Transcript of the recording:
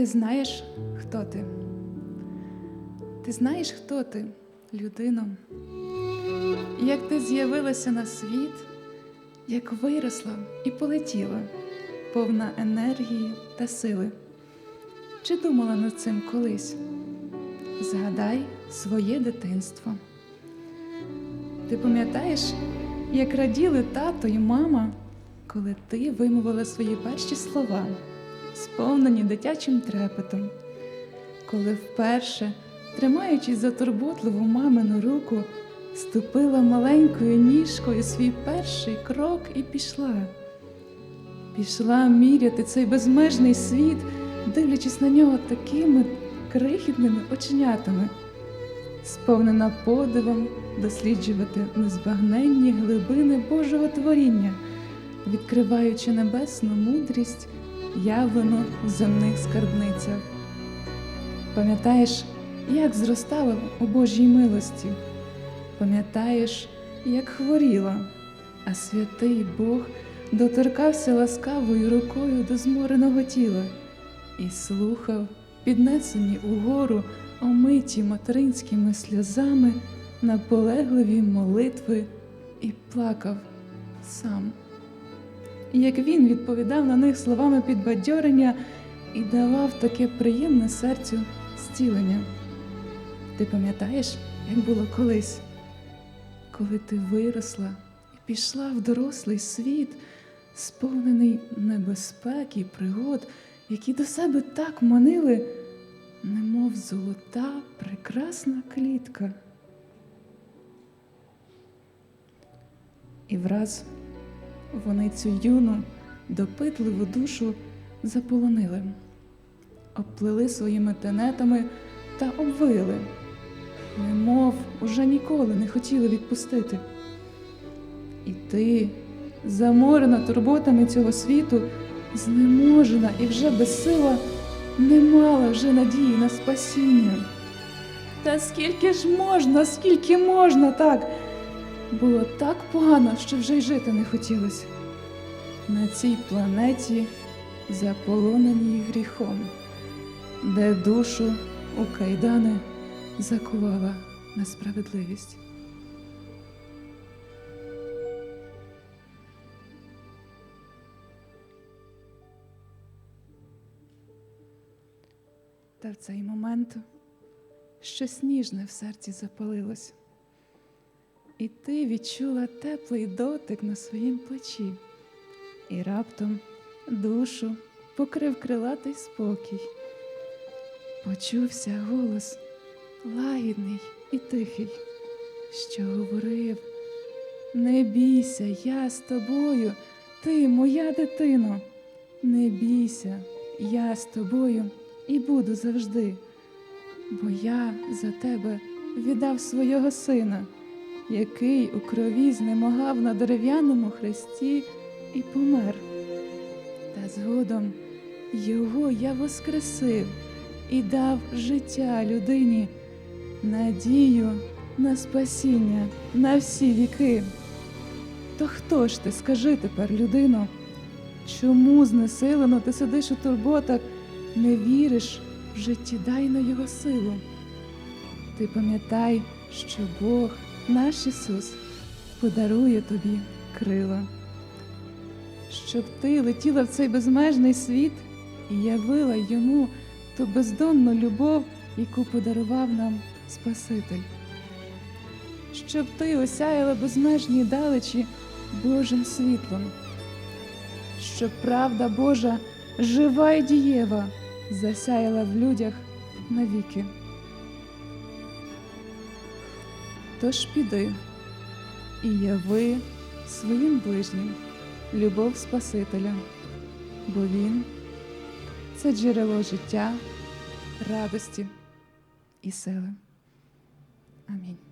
Ти знаєш, хто ти? Ти знаєш, хто ти, людино? Як ти з'явилася на світ, як виросла і полетіла, повна енергії та сили. Чи думала над цим колись? Згадай своє дитинство. Ти пам'ятаєш, як раділи тато і мама, коли ти вимовила свої перші слова, сповнені дитячим трепетом, коли вперше, тримаючись за турботливу мамину руку, ступила маленькою ніжкою свій перший крок і пішла. Пішла міряти цей безмежний світ, дивлячись на нього такими крихітними оченятами, сповнена подивом досліджувати незбагненні глибини Божого творіння, відкриваючи небесну мудрість, явлену в земних скарбницях. Пам'ятаєш, як зростала у Божій милості, пам'ятаєш, як хворіла, а святий Бог доторкався ласкавою рукою до змореного тіла і слухав, піднесені угору, омиті материнськими сльозами, наполегливі молитви і плакав сам. І як він відповідав на них словами підбадьорення і давав таке приємне серцю зцілення. Ти пам'ятаєш, як було колись, коли ти виросла і пішла в дорослий світ, сповнений небезпек і пригод, які до себе так манили, немов золота прекрасна клітка. І враз вони цю юну, допитливу душу заполонили, обплили своїми тенетами та обвили, немов уже ніколи не хотіли відпустити. І ти, заморена турботами цього світу, знеможена і вже безсила, не мала вже надії на спасіння. Та скільки ж можна, скільки можна так? Було так погано, що вже й жити не хотілося. На цій планеті, заполоненій гріхом, де душу у кайдани закувала несправедливість. Та в цей момент щось ніжне в серці запалилось, і ти відчула теплий дотик на своїм плечі, і раптом душу покрив крилатий спокій. Почувся голос лагідний і тихий, що говорив: Не бійся, я з тобою, ти моя дитино, не бійся, я з тобою і буду завжди, бо я за тебе віддав свого сина, який у крові знемагав на дерев'яному хресті і помер. Та згодом його я воскресив і дав життя людині, надію на спасіння на всі віки. То хто ж ти, скажи тепер, людино, чому знесилено ти сидиш у турботах, не віриш в життєдайну його силу? Ти пам'ятай, що Бог, наш Ісус, подарує тобі крила, щоб ти летіла в цей безмежний світ і явила йому ту бездонну любов, яку подарував нам Спаситель, щоб ти осяяла безмежні далечі Божим світлом, щоб правда Божа, жива і дієва, засяяла в людях навіки. Тож піди і яви своїм ближнім любов Спасителя, бо Він це джерело життя, радості і сили. Амінь.